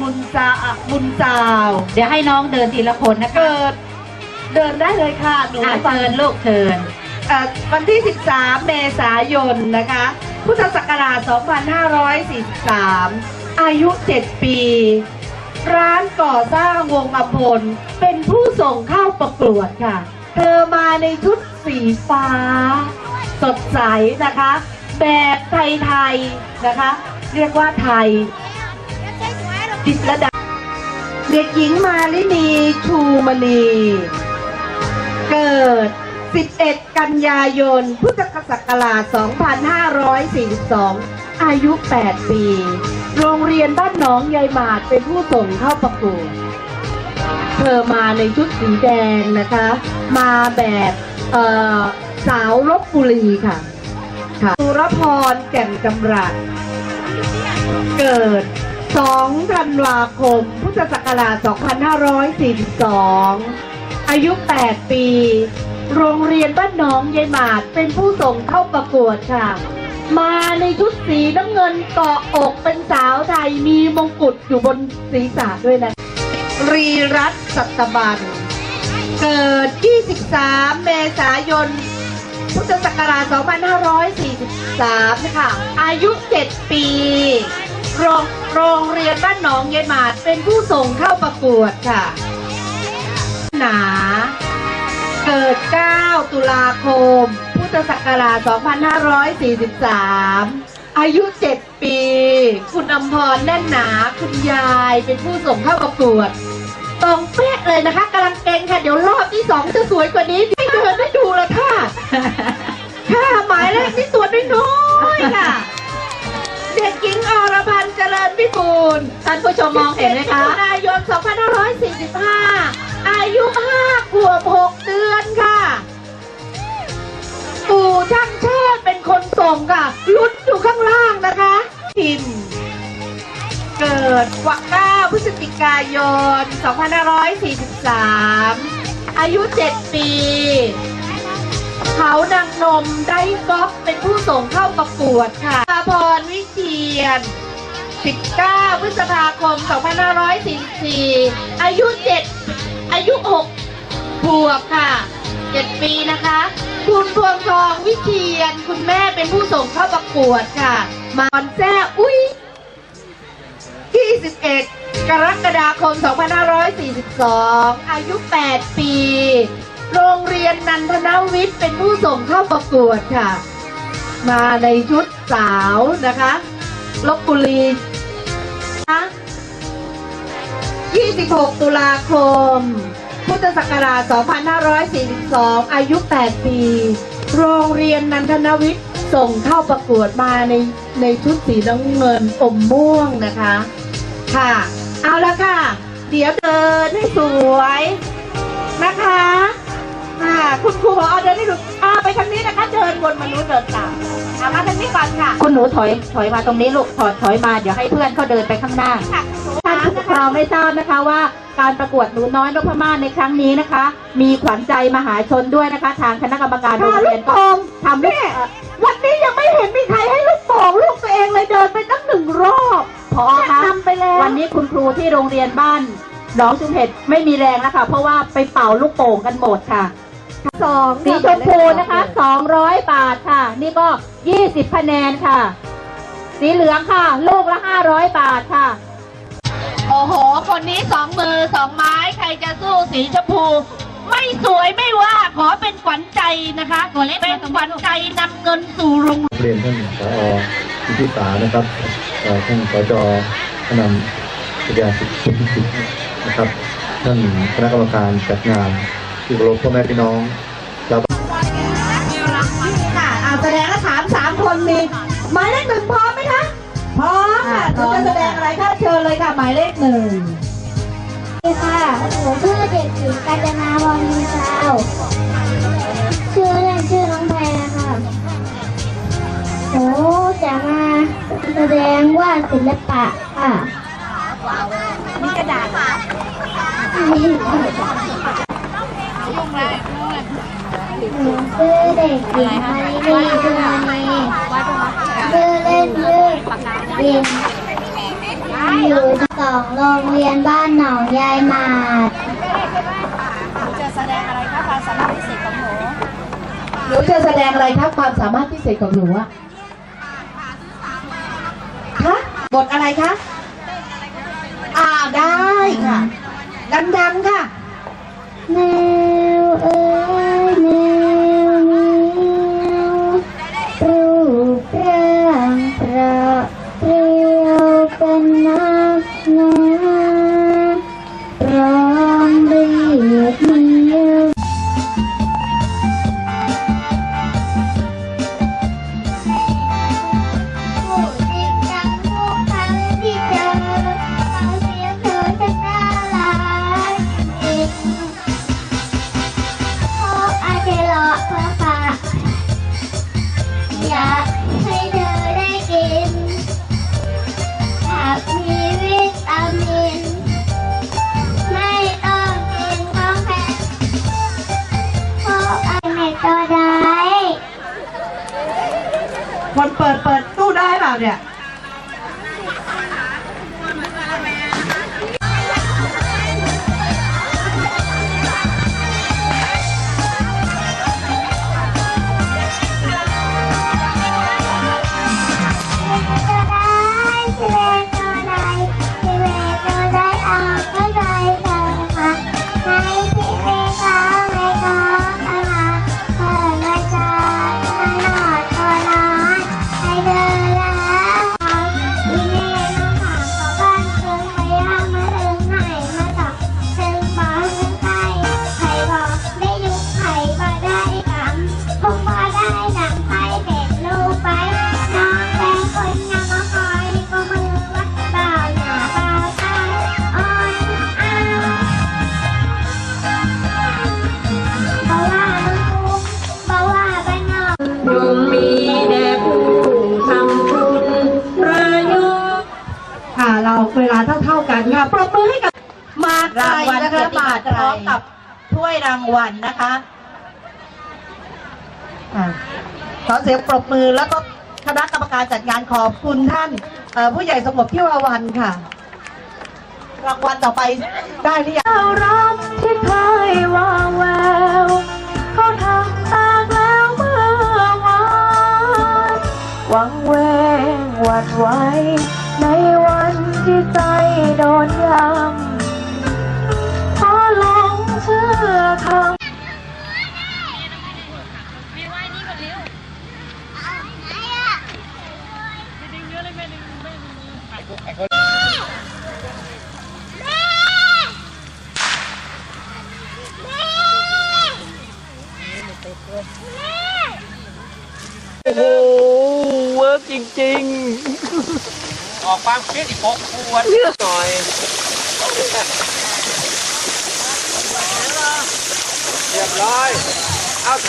มุนจาอะมุนจาว เดี๋ยวให้น้องเดินทีละคนนะคะเกิด เดินได้เลยค่ะหนูอะฟังเชิญลูกเชิญ เอ่อวันที่ 13 เมษายนนะคะ พุทธศักราช 2543 อายุ 7 ปี ร้านก่อสร้างวงอภลเป็นผู้ส่งเข้าประกวดค่ะ เธอมาในชุดสีฟ้า สดใสนะคะ แบบไทย ๆ นะคะ เรียกว่าไทย จิตรดา เด็กหญิงมาลินีชูมณี เกิด 11 กันยายน พุทธศักราช 2542 อายุ 8 ปี โรงเรียนบ้านหนองยายหมาดเป็นผู้ส่งเข้าประกวดเธอมาในชุดสีแดงนะคะ มาแบบเอ่อสาวลบบุรีค่ะค่ะสุรพรแก่นกำรัดเกิด 2 ธันวาคม พุทธศักราช 2542 อายุ 8 ปี โรงเรียนบ้านหนองยายหมาดเป็นผู้ส่งเข้าประกวดค่ะ มาในชุดสีน้ำเงินเกาะอกเป็นสาวไทยมีมงกุฎอยู่บนศีรษะด้วยนะ รีรัตสัตบัน เกิด 23 เมษายนพุทธศักราช 2543 ค่ะ อายุ 7 ปี โรงโรงเรียนบ้านหนองยายมาดเป็นผู้ส่งเข้าประกวดค่ะ หนา เกิด 9 ตุลาคม พุทธศักราช 2543 อายุ 7 ปี คุณอมพรแน่นหนา คุณยายเป็นผู้ส่งเข้าประกวดตรงเป๊ะเลยนะคะกำลังเก่งค่ะ เดี๋ยวรอบที่สองจะสวยกว่านี้ไม่เดิน ญพิบูลท่านผู้ชมมองเห็นไหมคะนายน 2545 อายุ 5 ขวบ 6 เดือนค่ะปู่ช่างเชิดเป็นคนส่งค่ะ ลุ้นอยู่ข้างล่างนะคะพิมเกิดวัน9พฤศจิกายน 2543 อายุ 7 ปี เขานางนมได้ก๊อฟเป็นผู้ส่งเข้าประกวดค่ะอาพรวิเชียน 19 พฤษภาคม 2544 อายุ 7 อายุ6ขวบค่ะ 7 ปีนะคะ คุณพวงทองวิเชียน คุณแม่เป็นผู้ส่งเข้าประกวดค่ะ มอนแจ้อุ้ย21 กรกฎาคม 2542 อายุ 8 ปี โรงเรียนนันทนวิทย์เป็นผู้ส่งเข้าประกวดค่ะ มาในชุดสาวนะคะลบบุรี นะ26 ตุลาคม พุทธศักราช 2542 อายุ 8 ปี โรงเรียนนันทนวิทย์ส่งเข้าประกวดมาในในชุดสีน้ำเงินอมม่วงนะคะ ค่ะ เอาละค่ะ เดี๋ยวเดินให้สวยนะคะอ่าคุณครูบอกเอาเดินให้ดูอ่าไปทางนี้นะคะ เดินบนมนุษย์เดินตาม เอามาทางนี้ก่อนค่ะคุณหนูถอยถอยมาตรงนี้ลูกถอยถอยมาเดี๋ยวให้เพื่อนเขาเดินไปข้างหน้า ค่ะท่านผู้ปกครองไม่ทราบนะคะว่า การประกวดหนูน้อยนพมาศในครั้งนี้นะคะ มีขวัญใจมหาชนด้วยนะคะ ทางคณะกรรมการโรงเรียนก็ทำลูกเอ่อวันนี้ยังไม่เห็นมีใครให้ลูกโป่งลูกตัวเองเลยเดินไปตั้งหนึ่งรอบพอคะทำไปแล้ว วันนี้คุณครูที่โรงเรียนบ้านหนองชุมเห็ดไม่มีแรงแล้วค่ะเพราะว่าไปเป่าลูกโป่งกันหมดค่ะ สองสีชมพูนะคะ200 บาทค่ะ นี่ก็ 20คะแนนค่ะ สีเหลืองค่ะ ลูกละ 500 บาทค่ะ โอ้โห คนนี้สองมือสองไม้ใครจะสู้สีชมพู ไม่สวยไม่ว่าขอเป็นขวัญใจนะคะเป็นขวัญใจนำเงินสู่โรงเรียนท่านผอวิทิสานะครับเอ่อท่านสจท่านนำวิทยาศิษย์ศิษย์นะครับ ท่านคณะกรรมการจัดงาน ที่เคารพพ่อแม่พี่น้องชาค่ะอาแสดงและถามสามคนมีหมายเลขหนึ่งพร้อมไหมคะพร้อมค่ะจะแสดงอะไรคะเชิญเลยค่ะหมายเลขหนึ่งค่ะผมชื่อเด็กหญิงกาญจนาพรมีชาวชื่อเล่นชื่อน้องแพรค่ะหนูจะมาแสดงว่าศิลปะค่ะมีกระดาษ หนูชื่อเด็กหญิงมารินีชุมานีชื่อเล่นชื่อเย็นอยู่สองโรงเรียนบ้านหนองยายหมาดหนูจะแสดงอะไรคะความสามารถพิเศษของหนูหนูจะแสดงอะไรครับความสามารถพิเศษของหนูอะคะบทอะไรคะอ่าได้ค่ะดังๆค่ะ นั คนเปิดเปิดตู้ได้เปล่าเนี่ย รางวัลนะคะเกียรติมาบัตรไตพร้อมกับถ้วยรางวัลนะคะขอเสียงปรบมือแล้วก็คณะกรรมการจัดงานขอบคุณท่านผู้ใหญ่สงบที่วาวันค่ะ รางวัลต่อไปได้หรือยังเรารักที่เคยวางแว โอ้โหเวิร์กจริงๆออกความคิดอีกหกขวดเลือกหน่อยเรียบร้อย